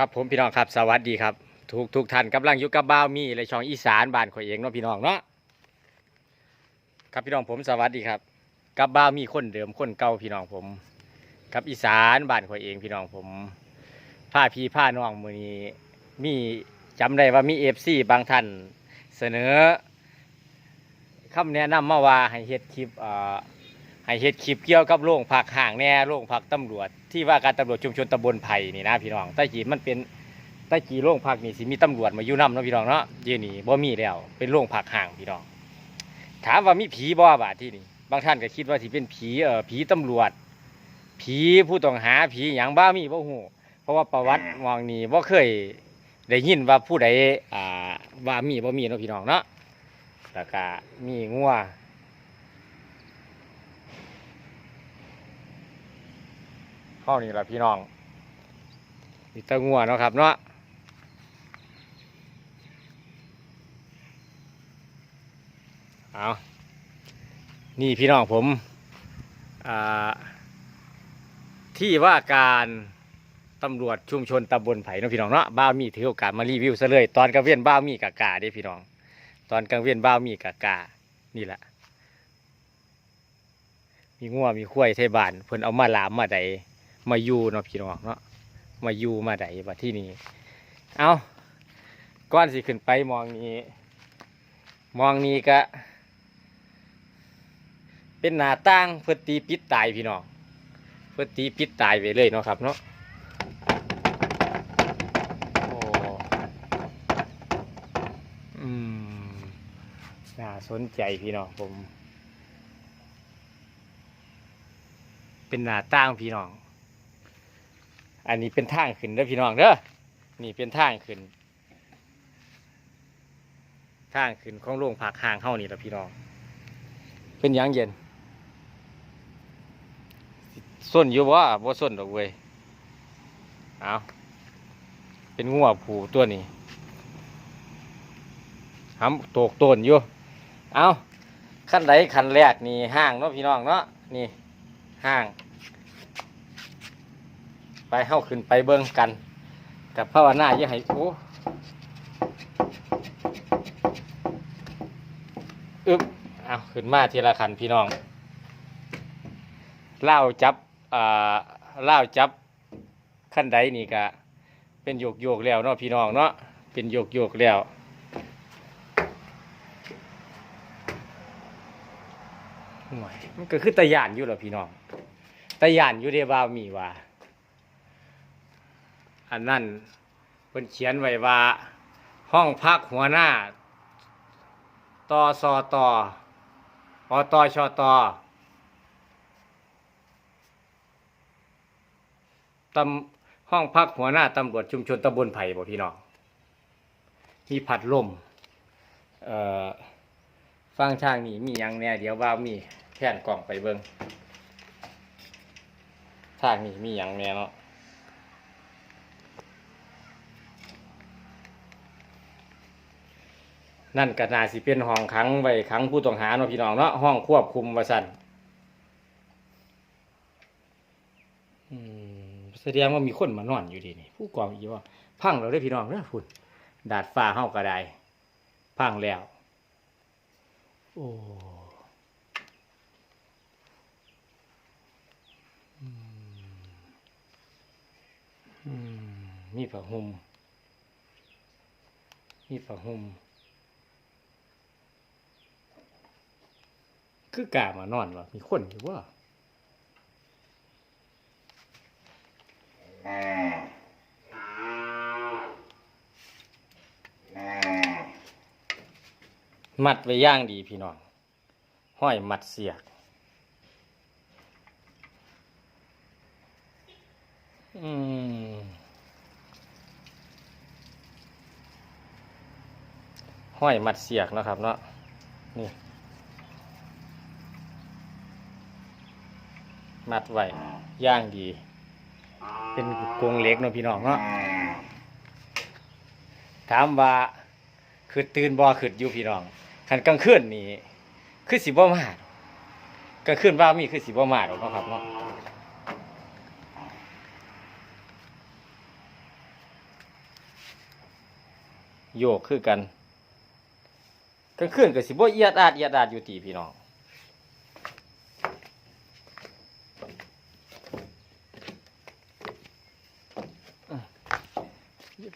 ครับผมพี่น้องครับสวัสดีครับ ทุกทุกท่านกำลังอยู่กับบ้าวมีและช่องอีสานบ้านข่อยเองเนาะพี่น้องเนาะครับพี่น้องผมสวัสดีครับ กับบ้าวมีคนเดิมคนเก่าพี่น้องผมกับอีสานบ้านข่อยเองพี่น้องผมผ้าพีผ้าน้องมือนี้มีจำได้ว่ามีเอฟซีบางท่านเสนอคำแนะนำมาว่าให้เฮ็ดคลิปเอ่อให้เฮ็ดคลิปเกี่ยวกับโรงพักห่างแน่โรงพักตำรวจ ที่ว่าการตำรวจชุมชนตำบลไผ่นี่นะพี่น้องใต้จีมันเป็นใต้จีโรงพักนี่สิมีตำรวจมาอยู่นำเนาะพี่น้องเนาะเดี๋ยวนี้บ่มีแล้วเป็นโรงพักห่างพี่น้อง ถามว่ามีผีบ่บาดที่นี่บางท่านก็คิดว่าสิเป็นผีเอ่อผีตำรวจ ผีผู้ต้องหาผีหยังบ้ามีบ่ฮู้เพราะว่าประวัติมองนี่บ่เคยได้ยินว่าผู้ใดอ่าว่ามีบ่มีเนาะพี่น้องเนาะแล้วก็มีงัว เข้านี่แหละพี่น้องมีตะงัวเนาะครับเนาะเอานี่พี่น้องผมอ่าที่ว่าการตำรวจชุมชนตำบลไผ่เนาะพี่น้องเนาะบ้ามีถือโอกาสมารีวิวซะเลย ตอนกลางเวียนบ้ามีกากาเด้พี่น้อง ตอนกลางเวียนบ้ามีกากานี่แหละ มีงัวมีควายไทยบ้านเพิ่นเอามาลามมาใด มาอยู่เนาะพี่น้องเนาะมาอยู่มาไดบัดที่นี่เอาก้อนสิขึ้นไปมองนี้ มองนี้ก็ เป็นหน้าต่างเพื่อตีปิดตายพี่น้องเพื่อตีปิดตายไปเลยเนาะครับเนาะโอ้อืมน่าสนใจพี่น้องผม เป็นหน้าต่างพี่น้อง อันนี้เป็นทางขึ้นเด้อพี่น้องเด้อนี่เป็นทางขึ้น ทางขึ้นของโรงพักห่างเฮานี่แหละพี่น้อง เป็นยังเย็นส้นอยู่บ่บ่ส้นดอกเว้ยเอาเป็นงัวผูตัวนี้หำตกต้นอยู่ เอาขั้นใดขั้นแรกนี่ห้างเนาะพี่น้องเนาะนี่ห้าง ไปเข้าขึ้นไปเบิ่งกัน กับภาวนาอย่าให้โอ้อึบเอาขึ้นมาทีละขันพี่น้องเล่าจับอ่าเล่าจับขั้นใดนี่กะเป็นโยกโยกแล้วเนาะพี่น้องเนาะเป็นโยกโยกแล้วมันก็คือตะยานอยู่เหรอพี่น้องตะยานอยู่เดบ่าวมีว่า อันนั้นเพิ่นเขียนไว้ว่า ห้องพักหัวหน้าตอสอตออตชตตำห้องพักหัวหน้าตำรวจชุมชนตำบลไผ่บ่พี่น้องมีผัดลมเอ่อฟังช่างนี่มียังแน่เดี๋ยวว่ามีแผ่นกล่องไปเบิ่งทางนี่มียังแน่เนาะ นั่นก็น่าสิเป็นห้องขังไว้ขังผู้ต้องหาเนาะพี่น้องเนาะห้องควบคุมว่าสั่นแสดงว่ามีคนมานอนอยู่ดีนี่ผู้กองอีว่าพังเราได้พี่น้องเด้อพุ่นดาดฟ้าเฮาก็ไดพังแล้ว โอ้มีผ้าห่มมีผ้าห่ม คือกามานอนวะมีคนอยู่ว่ามัดไว้ย่างดีพี่น้อง ห้อยมัดเสียก อืมห้อยมัดเสียกนะครับเนาะนี่ มัดไว้ย่างดี เป็นกรงเหล็กเนาะพี่น้องเนาะถามว่าคือตื่นบ่คืออยู่พี่น้องคันกลางคืนนี่คือสิบ่มาดกกลางคืนว่ามีคือสิบ่มาดอกเนาะครับเนาะโยกคือกันกลางคืนก็สิบ่เอียดอาดเอียดอาดอยู่ตีพี่น้อง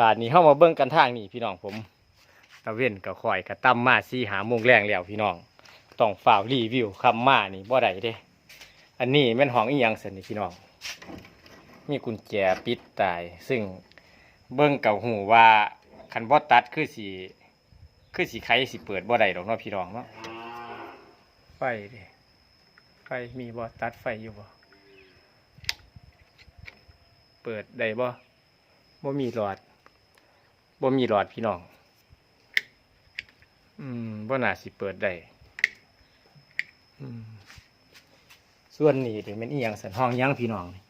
บาทนี้เข้ามาเบิ่งกันทางนี่พี่น้องผมตะเวนกับคอยกับตั้มมาซีหาโมงแรงแล้วพี่น้องต้องฝ่ารีวิวคำมานี่บ่ได้เด้อันนี้แม่นห้องอีหยังสันนี่พี่น้อง มีกุญแจปิดตาย ซึ่งเบิ่งก่าหูว่าคันบ่ตัดคือสีคือสีไขสิเปิดบ่ได้ดอกเนาะพี่น้องเนาะไฟเดิไฟมีบ่ตัดไฟอยู่บ่เปิดได้บ่บ่มีหลอด บ่มีหลอดพี่น้อง อืมบ่น่าสิเปิดได้อืมส่วนนี้เดี๋ยวมันอีหยังสันห้องยังพี่น้องนี่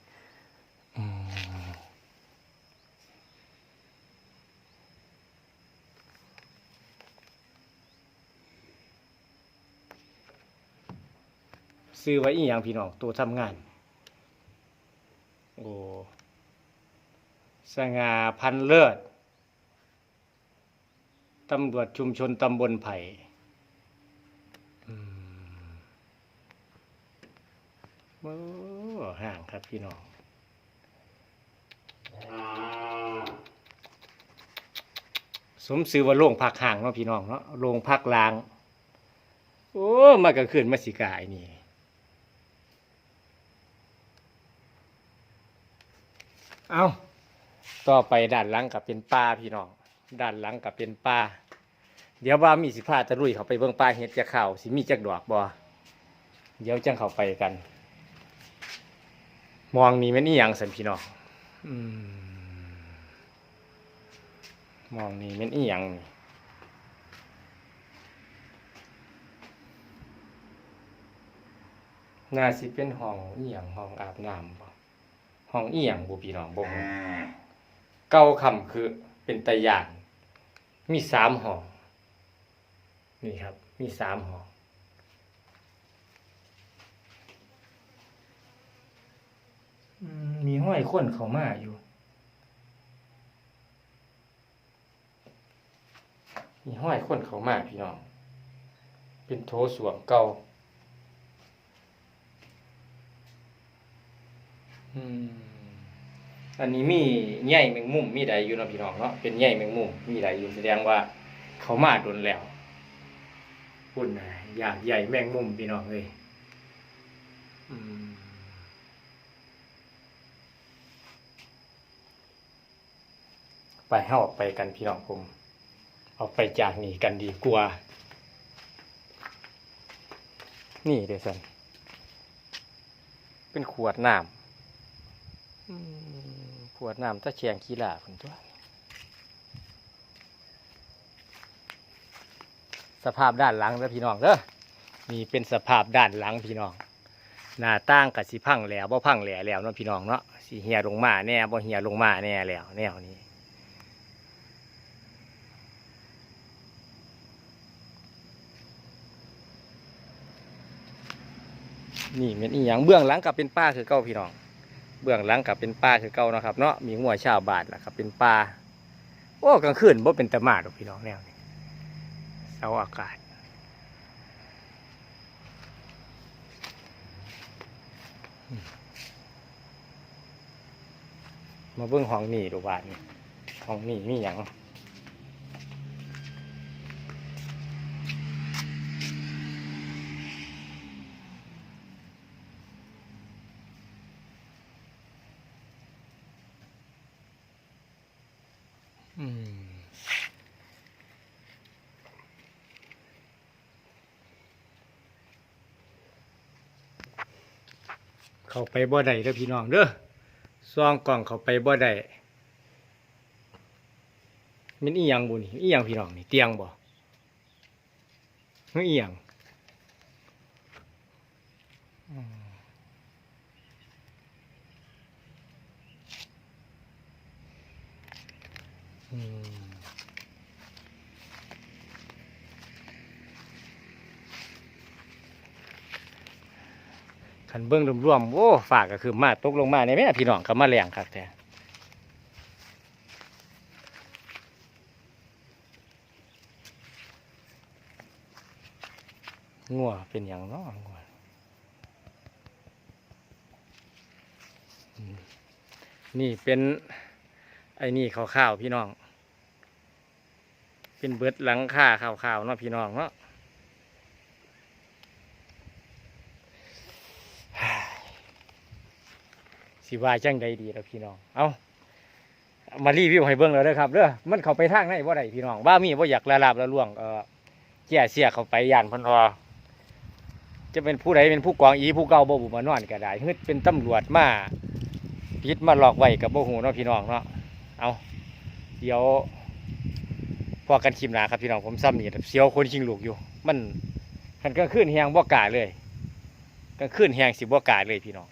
อืมซื้อไว้อีหยังพี่น้องตัวทำงาน โอ้สง่าพันเลิศ ตำรวจชุมชนตำบลไผ่อืมโอ้ห่างครับพี่น้อง สมซื้อว่าโรงพักห่างเนาะพี่น้องเนาะโรงพักลาง โอ้มากลางคืนมาสิกายนี่เอาต่อไปด้านหลังกับเป็นป่าพี่น้อง ด้านหลังกับเป็นป่าเดี๋ยวว่ามีสิพาตะลุยเขาไปเบิ่งป่าเห็ดจะเข่าสิมีจักดอกบ่เดี๋ยวจังเขาไปกัน มองนี่แม่นอีหยังสันพี่น้องอืมมองนี่แม่นอีหยังนี่น่าสิเป็นห้องอีหยังห้องอาบน้ำบ่ห้องอีหยังบ่พี่น้องบ่ฮู้เก่าคำคือเป็นตะยาน มีสามห้องนี่ครับ มีสามห้องมมีห้อยคนเขามาอยู่ มีห้อยคนเขามาพี่น้อง เป็นโถสวมเก่าอืม อันนี้มีใหญ่แมงมุมมีใดอยู่นะพี่น้องเนาะเป็นใหญ่แมงมุมมีใดอยู่แสดงว่า เขามาโดนแล้วปุ่นนะอยากใหญ่แมงมุมพี่น้องเลยไปให้ออกไปกันพี่น้องผมออกไปจากนี่กันดีกว่านี่เดี๋ยวสันเป็นขวดน้ำ ขวดน้ำตะเชียงกีฬาคนตัว สภาพด้านหลังเด้อพี่น้องเด้อนี่เป็นสภาพด้านหลังพี่น้องหน้าตั้งกับสีพังแล้วบ่พังแหล่แล้วเนาะพี่น้องเนาะสีเหียลงมาแน่บ่เหียลงมาแน่แล้วแนวนี้นี่เป็นอีหยังเบื้องหลังกับเป็นป้าคือเก้าพี่น้อง เบื้องหลังกับเป็นป้าคือเก้าเนาะครับ เนาะมีหัวชาวบาทนะครับเป็นป้าโอ้กลางคืนบ่เป็นตะมาดอกพี่น้องแนวนี้เสาอากาศมาเบื้องห้องนี่ดูบานี่ห้องนี่มีอย่าง เข้าไปบ่ได้เด้อพี่น้องเด้อซองกล่องเข้าไปบ่ได้มันอีหยังบุนี่อีหยังพี่น้องนี่เตียงบ่มันอีหยัง ขันเบื้องรวมๆ โอ้ฝากก็คือมาตกลงมาในแม่พี่น้องก็มาแรงครับแต่งัวเป็นอย่างน้องัวนี่เป็น ไอ้นี่ข้าวๆพี่น้อง เป็นเบิดหลังค่าข้าวๆเนาะพี่น้องเนาะสิว่าจังใดดีแล้วพี่น้อง เอามารีวิวให้เบิ่งแล้วเด้อครับเด้อมันเข้าไปทางไหนบ่ได้พี่น้องบ้ามีบ่อยากละลาบละล่วงเออแก่เสียเข้าไปย่านพันทอจะเป็นผู้ใดเป็นผู้กองอีผู้เก่าบ่บุมานอนก็ได้ฮึดเป็นตำรวจมาปิดมาหลอกไว้กับบ่ฮู้เนาะพี่น้องเนาะ เอาเดี๋ยวพอกันคลิมหนาครับพี่น้องผมซ้ำนี่เสียวคนชิงลูกอยู่ มันคันกลางคืนแฮงบ่กาเลยกลางคืนแฮงสิบ่กาเลยพี่น้อง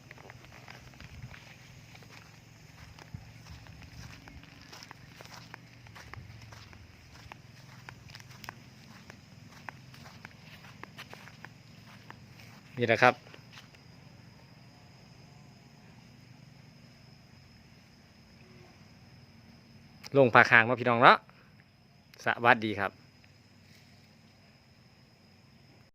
นี่แหละครับ ลงปาคางมาพี่น้องเนาะสวัสดีครับ